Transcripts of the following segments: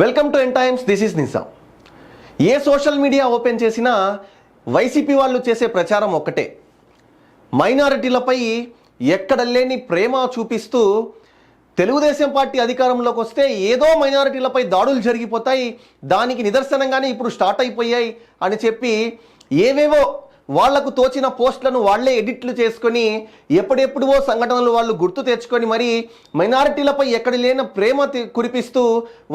Welcome to N times this is Nizam A social media open చేసినా YCP వాళ్ళు చేసే ప్రచారం ఒక్కటే. మైనారిటీలపై ఎక్కడ లేని ప్రేమ చూపిస్తూ తెలుగుదేశం పార్టీ అధికారంలోకి వస్తే ఏదో మైనారిటీలపై దాడులు జరిగిపోతాయి దానికి నిదర్శనంగానే ఇప్పుడు స్టార్ట్ అయిపోయాయి అని చెప్పి ఏవేవో వాళ్ళకు తోచిన పోస్టులను వాళ్ళే ఎడిట్లు చేసుకొని ఎప్పుడెప్పుడువో సంఘటనలు వాళ్ళు గుర్తు తెచ్చుకొని మరి మైనారిటీలపై ఎక్కడ లేని ప్రేమ కురిపిస్తూ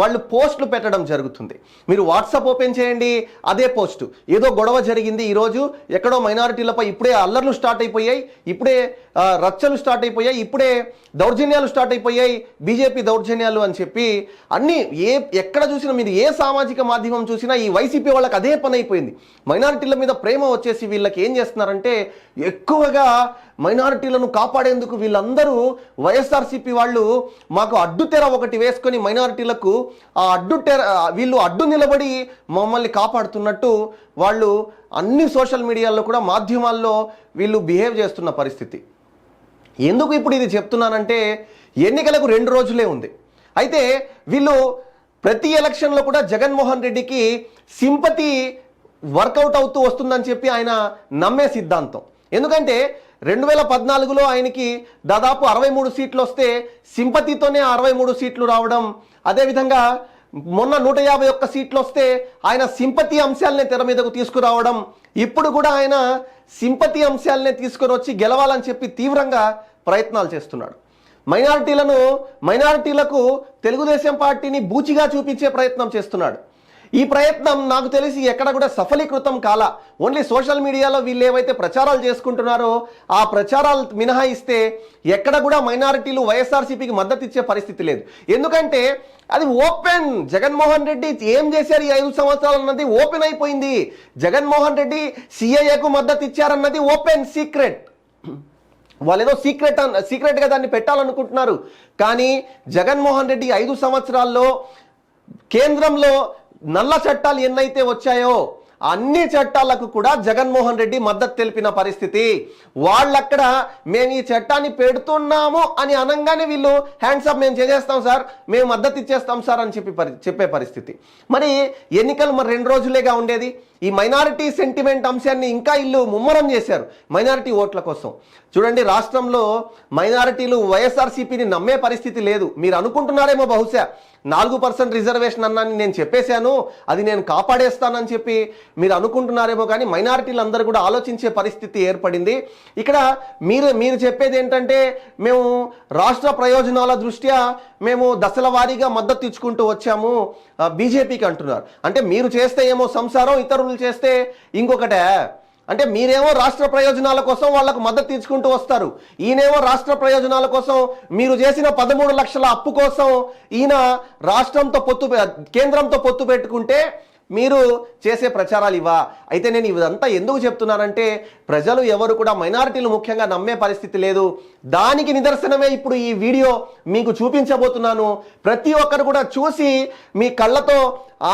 వాళ్ళు పోస్టులు పెట్టడం జరుగుతుంది. మీరు వాట్సాప్ ఓపెన్ చేయండి అదే పోస్ట్. ఏదో గొడవ జరిగింది ఈరోజు ఎక్కడో మైనారిటీలపై ఇప్పుడే అల్లర్లు స్టార్ట్ అయిపోయాయి ఇప్పుడే రచ్చలు స్టార్ట్ అయిపోయాయి ఇప్పుడే దౌర్జన్యాలు స్టార్ట్ అయిపోయాయి బీజేపీ దౌర్జన్యాలు అని చెప్పి అన్ని ఏ ఎక్కడ చూసినా మీరు ఏ సామాజిక మాధ్యమం చూసినా ఈ వైసీపీ వాళ్ళకి అదే పని అయిపోయింది. మైనారిటీల మీద ప్రేమ వచ్చేసి వీళ్ళకి ఏం చేస్తున్నారంటే ఎక్కువగా మైనారిటీలను కాపాడేందుకు వీళ్ళందరూ వైఎస్ఆర్సీపీ వాళ్ళు మాకు అడ్డుతెర ఒకటి వేసుకొని మైనారిటీలకు ఆ అడ్డుతెర వీళ్ళు అడ్డు నిలబడి మమ్మల్ని కాపాడుతున్నట్టు వాళ్ళు అన్ని సోషల్ మీడియాల్లో కూడా మాధ్యమాల్లో వీళ్ళు బిహేవ్ చేస్తున్న పరిస్థితి. ఎందుకు ఇప్పుడు ఇది చెప్తున్నానంటే ఎన్నికలకు రెండు రోజులే ఉంది. అయితే వీళ్ళు ప్రతి ఎలక్షన్లో కూడా జగన్మోహన్ రెడ్డికి సింపతి వర్కౌట్ అవుతూ వస్తుందని చెప్పి ఆయన నమ్మే సిద్ధాంతం. ఎందుకంటే రెండు వేల పద్నాలుగులో ఆయనకి దాదాపు అరవై మూడు సీట్లు వస్తే సింపతితోనే అరవై మూడు సీట్లు రావడం అదేవిధంగా మొన్న నూట యాభై ఒక్క సీట్లు వస్తే ఆయన సింపతి అంశాలనే తెర మీదకు తీసుకురావడం ఇప్పుడు కూడా ఆయన సింపతి అంశాలనే తీసుకొని వచ్చి గెలవాలని చెప్పి తీవ్రంగా ప్రయత్నాలు చేస్తున్నాడు. మైనారిటీలను మైనారిటీలకు తెలుగుదేశం పార్టీని బూచిగా చూపించే ప్రయత్నం చేస్తున్నాడు. ఈ ప్రయత్నం నాకు తెలిసి ఎక్కడ కూడా సఫలీకృతం కాల. ఓన్లీ సోషల్ మీడియాలో వీళ్ళు ఏవైతే ప్రచారాలు చేసుకుంటున్నారో ఆ ప్రచారాలు మినహాయిస్తే ఎక్కడ కూడా మైనారిటీలు వైఎస్ఆర్సీపీకి మద్దతు ఇచ్చే పరిస్థితి లేదు. ఎందుకంటే అది ఓపెన్. జగన్మోహన్ రెడ్డి ఏం చేశారు ఈ ఐదు సంవత్సరాలు అన్నది ఓపెన్ అయిపోయింది. జగన్మోహన్ రెడ్డి సిఐఏకు మద్దతు ఇచ్చారన్నది ఓపెన్ సీక్రెట్. వాళ్ళు ఏదో సీక్రెట్ అన్ సీక్రెట్గా దాన్ని పెట్టాలనుకుంటున్నారు. కానీ జగన్మోహన్ రెడ్డి ఐదు సంవత్సరాల్లో కేంద్రంలో నల్ల చట్టాలు ఎన్నైతే వచ్చాయో అన్ని చట్టాలకు కూడా జగన్మోహన్ రెడ్డి మద్దతు తెలిపిన పరిస్థితి. వాళ్ళక్కడ మేము ఈ చట్టాన్ని పెడుతున్నాము అని అనగానే వీళ్ళు హ్యాండ్సప్ మేము చేసేస్తాం సార్ మేము మద్దతు ఇచ్చేస్తాం సార్ అని చెప్పి పరి చెప్పే పరిస్థితి. మరి ఎన్నికలు మరి రెండు రోజులేగా ఉండేది? ఈ మైనారిటీ సెంటిమెంట్ అంశాన్ని ఇంకా ఇల్లు ముమ్మరం చేశారు మైనారిటీ ఓట్ల కోసం. చూడండి రాష్ట్రంలో మైనారిటీలు వైఎస్ఆర్సీపీని నమ్మే పరిస్థితి లేదు. మీరు అనుకుంటున్నారేమో బహుశా. నాలుగు పర్సెంట్ రిజర్వేషన్ అన్నాన్ని నేను చెప్పేశాను. అది నేను కాపాడేస్తానని చెప్పి మీరు అనుకుంటున్నారేమో కానీ మైనారిటీలు అందరూ కూడా ఆలోచించే పరిస్థితి ఏర్పడింది. ఇక్కడ మీరు మీరు చెప్పేది ఏంటంటే మేము రాష్ట్ర ప్రయోజనాల దృష్ట్యా మేము దశల వారీగా మద్దతు ఇచ్చుకుంటూ వచ్చాము బీజేపీకి అంటున్నారు. అంటే మీరు చేస్తే ఏమో సంసారం ఇతరులు చేస్తే ఇంకొకటే. అంటే మీరేమో రాష్ట్ర ప్రయోజనాల కోసం వాళ్ళకు మద్దతు తీసుకుంటూ వస్తారు. ఈయనేమో రాష్ట్ర ప్రయోజనాల కోసం మీరు చేసిన పదమూడు లక్షల అప్పు కోసం ఈయన రాష్ట్రంతో పొత్తు పె- కేంద్రంతో పొత్తు పెట్టుకుంటే మీరు చేసే ప్రచారాలు ఇవా అయితే నేను ఇదంతా ఎందుకు చెప్తున్నానంటే ప్రజలు ఎవరు కూడా మైనారిటీలు ముఖ్యంగా నమ్మే పరిస్థితి లేదు. దానికి నిదర్శనమే ఇప్పుడు ఈ వీడియో మీకు చూపించబోతున్నాను. ప్రతి ఒక్కరు కూడా చూసి మీ కళ్ళతో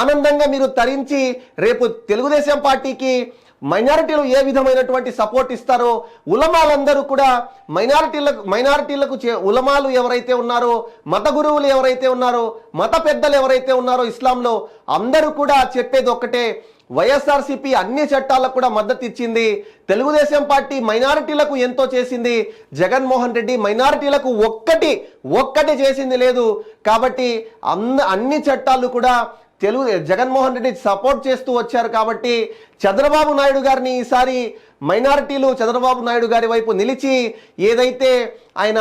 ఆనందంగా మీరు తరించి రేపు తెలుగుదేశం పార్టీకి మైనారిటీలు ఏ విధమైనటువంటి సపోర్ట్ ఇస్తారో ఉలమాలందరూ కూడా మైనారిటీలకు మైనారిటీలకు చే- ఉలమాలు ఎవరైతే ఉన్నారో మత గురువులు ఎవరైతే ఉన్నారో మత పెద్దలు ఎవరైతే ఉన్నారో ఇస్లాంలో అందరూ కూడా చెప్పేది ఒక్కటే వైఎస్ఆర్సీపీ అన్ని చట్టాలకు కూడా మద్దతు ఇచ్చింది తెలుగుదేశం పార్టీ మైనారిటీలకు ఎంతో చేసింది జగన్మోహన్ రెడ్డి మైనారిటీలకు ఒక్కటి ఒక్కటి చేసింది లేదు. కాబట్టి అంద అన్ని చట్టాలు కూడా తెలుగు జగన్మోహన్ రెడ్డి సపోర్ట్ చేస్తూ వచ్చారు కాబట్టి చంద్రబాబు నాయుడు గారిని ఈసారి మైనారిటీలు చంద్రబాబు నాయుడు గారి వైపు నిలిచి ఏదైతే ఆయన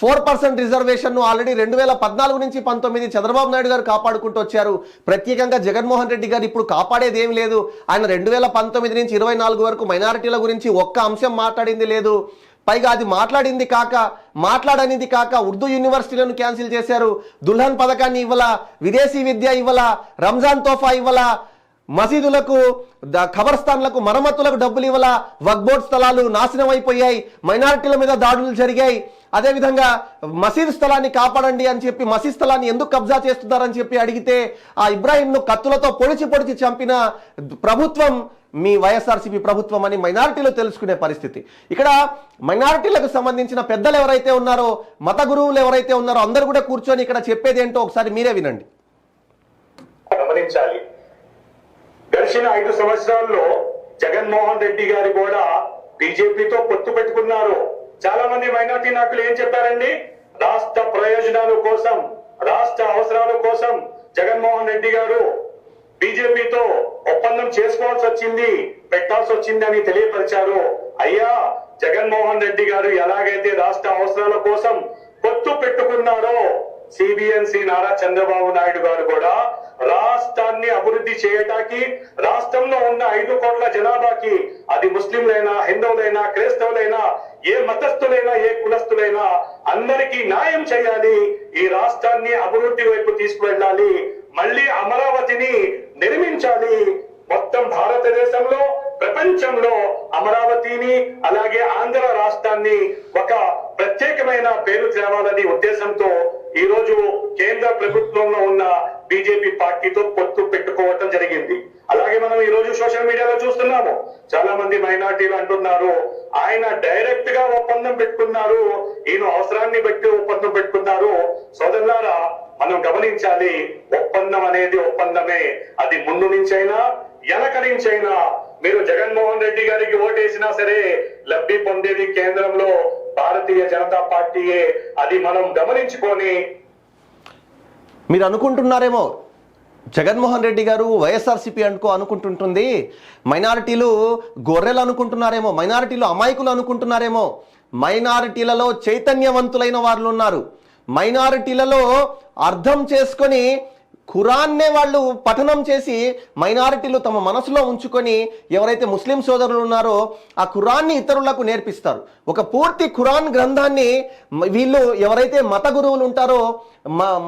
ఫోర్ పర్సెంట్ రిజర్వేషన్ను ఆల్రెడీ రెండు వేల పద్నాలుగు నుంచి పంతొమ్మిది చంద్రబాబు నాయుడు గారు కాపాడుకుంటూ వచ్చారు. ప్రత్యేకంగా జగన్మోహన్ రెడ్డి గారు ఇప్పుడు కాపాడేది ఏం లేదు. ఆయన రెండు వేల పంతొమ్మిది నుంచి ఇరవై నాలుగు వరకు మైనారిటీల గురించి ఒక్క అంశం మాట్లాడింది లేదు. పైగా అది మాట్లాడింది కాక మాట్లాడనిది కాక ఉర్దూ యూనివర్సిటీలను క్యాన్సిల్ చేశారు. దుల్హన్ పథకాన్ని ఇవ్వాల? విదేశీ విద్య ఇవ్వాల? రంజాన్ తోఫా ఇవ్వాల? మసీదులకు ఖబర్స్థాన్లకు మరమ్మతులకు డబ్బులు ఇవ్వాల? వక్బోర్డ్ స్థలాలు నాశనం అయిపోయాయి. మైనారిటీల మీద దాడులు జరిగాయి. అదేవిధంగా మసీద్ స్థలాన్ని కాపాడండి అని చెప్పి మసీద్ స్థలాన్ని ఎందుకు కబ్జా చేస్తున్నారని చెప్పి అడిగితే ఆ ఇబ్రాహింను కత్తులతో పొడిచి పొడిచి చంపిన ప్రభుత్వం మీ వైఎస్ఆర్సీపీ ప్రభుత్వం అని మైనారిటీలు తెలుసుకునే పరిస్థితి. ఇక్కడ మైనారిటీలకు సంబంధించిన పెద్దలు ఎవరైతే ఉన్నారో మత గురువులు ఎవరైతే ఉన్నారో అందరూ కూడా కూర్చొని ఇక్కడ చెప్పేది ఏంటో ఒకసారి మీరే వినండి. గమనించాలి. గడిచిన ఐదు సంవత్సరాల్లో జగన్మోహన్ రెడ్డి గారు కూడా బీజేపీతో పొత్తు పెట్టుకున్నారు. చాలా మంది మైనార్టీ నాయకులు ఏం చెప్పారండి? రాష్ట్ర ప్రయోజనాల కోసం రాష్ట్ర అవసరాల కోసం జగన్మోహన్ రెడ్డి గారు బీజేపీతో ఒప్పందం చేసుకోవాల్సి వచ్చింది పెట్టాల్సి వచ్చింది అని తెలియపరిచారు. అయ్యా జగన్మోహన్ రెడ్డి గారు ఎలాగైతే రాష్ట్ర అవసరాల కోసం పొత్తు పెట్టుకున్నారో సిబిఎన్సి నారా చంద్రబాబు నాయుడు గారు కూడా అభివృద్ధి చేయటానికి రాష్ట్రంలో ఉన్న ఐదు కోట్ల జనాభాకి అది ముస్లింలైనా హిందువులైనా క్రైస్తవులైనా ఏ మతస్థులైనా ఏ కులస్తులైనా అందరికీ న్యాయం చేయాలి ఈ రాష్ట్రాన్ని అభివృద్ధి వైపు తీసుకువెళ్ళాలి మళ్ళీ అమరావతిని నిర్మించాలి. మొత్తం భారతదేశంలో ప్రపంచంలో అమరావతిని అలాగే ఆంధ్ర రాష్ట్రాన్ని ఒక ప్రత్యేకమైన పేరు తేవాలని ఉద్దేశంతో ఈ రోజు కేంద్ర ప్రభుత్వంలో ఉన్న బీజేపీ పార్టీతో పొత్తు పెట్టుకోవటం జరిగింది. అలాగే మనం ఈ రోజు సోషల్ మీడియాలో చూస్తున్నాము. చాలా మంది మైనార్టీలు అంటున్నారు ఆయన డైరెక్ట్గా ఒప్పందం పెట్టుకున్నారు ఈయన అవసరాన్ని బట్టి ఒప్పందం పెట్టుకున్నారు. సోదరులారా మనం గమనించాలి ఒప్పందం అనేది ఒప్పందమే. అది ముందు నుంచైనా వెనక నుంచైనా. మీరు జగన్మోహన్ రెడ్డి గారికి ఓటేసినా సరే లబ్ధి పొందేది కేంద్రంలో భారతీయ జనతా పార్టీయే. అది మనం గమనించుకొని మీరు అనుకుంటున్నారేమో జగన్మోహన్ రెడ్డి గారు వైఎస్ఆర్సీపీ అనుకో అనుకుంటుంటుంది. మైనారిటీలు గొర్రెలు అనుకుంటున్నారేమో మైనారిటీలు అమాయకులు అనుకుంటున్నారేమో మైనారిటీలలో చైతన్యవంతులైన వాళ్ళు ఉన్నారు. మైనారిటీలలో అర్థం చేసుకొని ఖురాన్నే వాళ్ళు పఠనం చేసి మైనారిటీలు తమ మనసులో ఉంచుకొని ఎవరైతే ముస్లిం సోదరులు ఉన్నారో ఆ ఖురాన్ని ఇతరులకు నేర్పిస్తారు. ఒక పూర్తి ఖురాన్ గ్రంథాన్ని వీళ్ళు ఎవరైతే మత గురువులు ఉంటారో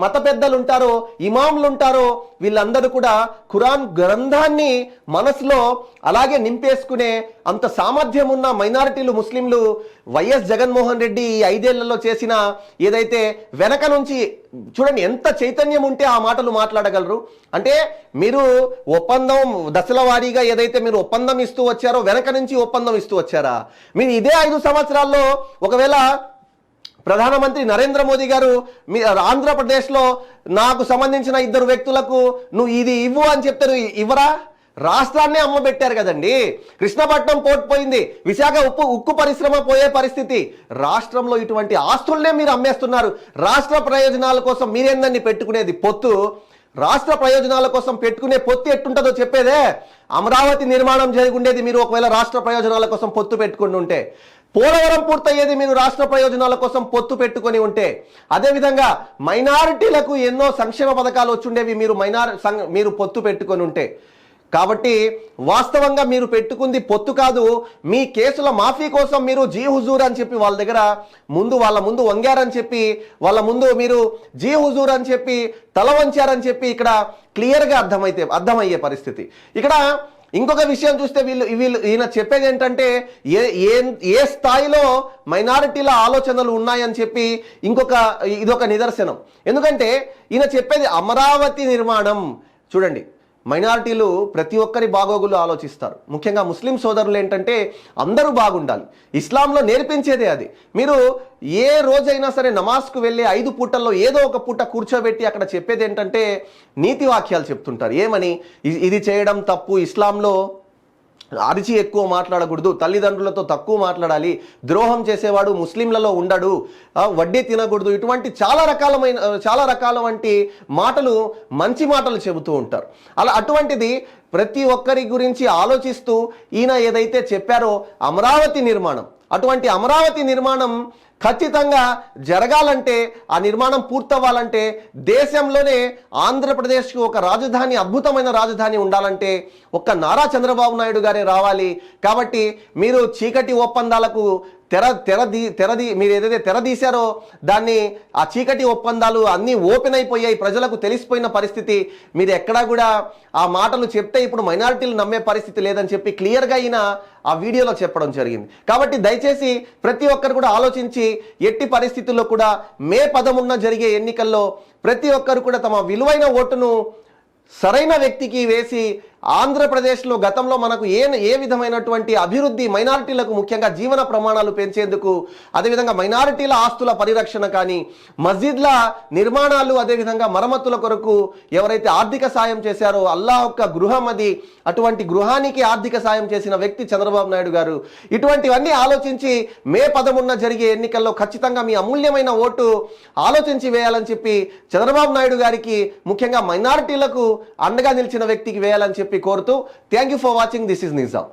మత పెద్దలు ఉంటారో ఇమాంలు ఉంటారో వీళ్ళందరూ కూడా ఖురాన్ గ్రంథాన్ని మనసులో అలాగే నింపేసుకునే అంత సామర్థ్యం ఉన్న మైనారిటీలు ముస్లింలు వైఎస్ జగన్మోహన్ రెడ్డి ఈ ఐదేళ్ళలో చేసిన ఏదైతే వెనక నుంచి చూడండి ఎంత చైతన్యం ఉంటే ఆ మాటలు మాట్లాడగలరు. అంటే మీరు ఒప్పందం దశల వారీగా ఏదైతే మీరు ఒప్పందం ఇస్తూ వచ్చారో వెనక నుంచి ఒప్పందం ఇస్తూ వచ్చారా? మీరు ఇదే ఐదు సంవత్సరాల్లో ఒకవేళ ప్రధానమంత్రి నరేంద్ర మోదీ గారు మీ ఆంధ్రప్రదేశ్లో నాకు సంబంధించిన ఇద్దరు వ్యక్తులకు నువ్వు ఇది ఇవ్వు అని చెప్తారు ఇవ్వరా? రాష్ట్రాన్నే అమ్మబెట్టారు కదండి. కృష్ణపట్నం పోర్ట్ పోయింది. విశాఖ ఉప్పు ఉక్కు పరిశ్రమ పోయే పరిస్థితి. రాష్ట్రంలో ఇటువంటి ఆస్తుల్నే మీరు అమ్మేస్తున్నారు. రాష్ట్ర ప్రయోజనాల కోసం మీరేందండి పెట్టుకునేది పొత్తు? రాష్ట్ర ప్రయోజనాల కోసం పెట్టుకునే పొత్తు ఎట్టుంటుందో చెప్పేదే? అమరావతి నిర్మాణం జరిగి ఉండేది మీరు ఒకవేళ రాష్ట్ర ప్రయోజనాల కోసం పొత్తు పెట్టుకుని ఉంటే. పోలవరం పూర్తయ్యేది మీరు రాష్ట్ర ప్రయోజనాల కోసం పొత్తు పెట్టుకొని ఉంటే అదేవిధంగా మైనారిటీలకు ఎన్నో సంక్షేమ పథకాలు వచ్చుండేవి మీరు మైనార్ మీరు పొత్తు పెట్టుకొని ఉంటే. కాబట్టి వాస్తవంగా మీరు పెట్టుకుంది పొత్తు కాదు మీ కేసుల మాఫీ కోసం మీరు జీ హుజూర్ అని చెప్పి వాళ్ళ దగ్గర ముందు వాళ్ళ ముందు వంగారని చెప్పి వాళ్ళ ముందు మీరు జీ హుజూర్ అని చెప్పి తల వంచారని చెప్పి ఇక్కడ క్లియర్గా అర్థమైతే అర్థమయ్యే పరిస్థితి. ఇక్కడ ఇంకొక విషయం చూస్తే వీళ్ళు వీళ్ళు ఈయన చెప్పేది ఏంటంటే ఏ ఏ ఏ స్థాయిలో మైనారిటీల ఆలోచనలు ఉన్నాయని చెప్పి ఇంకొక ఇదొక నిదర్శనం. ఎందుకంటే ఈయన చెప్పేది అమరావతి నిర్మాణం. చూడండి మైనారిటీలు ప్రతి ఒక్కరి బాగోగులు ఆలోచిస్తారు. ముఖ్యంగా ముస్లిం సోదరులు ఏంటంటే అందరూ బాగుండాలి. ఇస్లాంలో నేర్పించేదే అది. మీరు ఏ రోజైనా సరే నమాజ్కు వెళ్ళే ఐదు పూటల్లో ఏదో ఒక పూట కూర్చోబెట్టి అక్కడ చెప్పేది ఏంటంటే నీతి వాక్యాలు చెప్తుంటారు. ఏమని? ఇది చేయడం తప్పు. ఇస్లాంలో అరిచి ఎక్కువ మాట్లాడకూడదు తల్లిదండ్రులతో తక్కువ మాట్లాడాలి ద్రోహం చేసేవాడు ముస్లింలలో ఉండడు వడ్డీ తినకూడదు ఇటువంటి చాలా రకాలమైన చాలా రకాల వంటి మాటలు మంచి మాటలు చెబుతూ ఉంటారు. అలా అటువంటిది ప్రతి ఒక్కరి గురించి ఆలోచిస్తూ ఈయన ఏదైతే చెప్పారో అమరావతి నిర్మాణం అటువంటి అమరావతి నిర్మాణం ఖచ్చితంగా జరగాలంటే ఆ నిర్మాణం పూర్తవ్వాలంటే దేశంలోనే ఆంధ్రప్రదేశ్కి ఒక రాజధాని అద్భుతమైన రాజధాని ఉండాలంటే ఒక్క నారా చంద్రబాబు నాయుడు గారే రావాలి. కాబట్టి మీరు చీకటి ఒప్పందాలకు తెర తెరదీ తెరది మీరు ఏదైతే తెరదీశారో దాన్ని ఆ చీకటి ఒప్పందాలు అన్నీ ఓపెన్ అయిపోయాయి. ప్రజలకు తెలిసిపోయిన పరిస్థితి. మీరు ఎక్కడా కూడా ఆ మాటలు చెప్తే ఇప్పుడు మైనారిటీలు నమ్మే పరిస్థితి లేదని చెప్పి క్లియర్గా అయినా ఆ వీడియోలో చెప్పడం జరిగింది. కాబట్టి దయచేసి ప్రతి ఒక్కరు కూడా ఆలోచించి ఎట్టి పరిస్థితుల్లో కూడా మే పదమున్న జరిగే ఎన్నికల్లో ప్రతి ఒక్కరు కూడా తమ విలువైన ఓటును సరైన వ్యక్తికి వేసి ఆంధ్రప్రదేశ్లో గతంలో మనకు ఏ ఏ విధమైనటువంటి అభివృద్ధి మైనారిటీలకు ముఖ్యంగా జీవన ప్రమాణాలు పెంచేందుకు అదేవిధంగా మైనారిటీల ఆస్తుల పరిరక్షణ కానీ మస్జిద్ల నిర్మాణాలు అదేవిధంగా మరమ్మతుల కొరకు ఎవరైతే ఆర్థిక సాయం చేశారో అల్లా యొక్క గృహం అది. అటువంటి గృహానికి ఆర్థిక సాయం చేసిన వ్యక్తి చంద్రబాబు నాయుడు గారు. ఇటువంటివన్నీ ఆలోచించి మే పదమున్న జరిగే ఎన్నికల్లో ఖచ్చితంగా మీ అమూల్యమైన ఓటు ఆలోచించి వేయాలని చెప్పి చంద్రబాబు నాయుడు గారికి ముఖ్యంగా మైనారిటీలకు అండగా నిలిచిన వ్యక్తికి వేయాలని చెప్పి చెప్పి కోరుతూ thank you for watching this is Nizam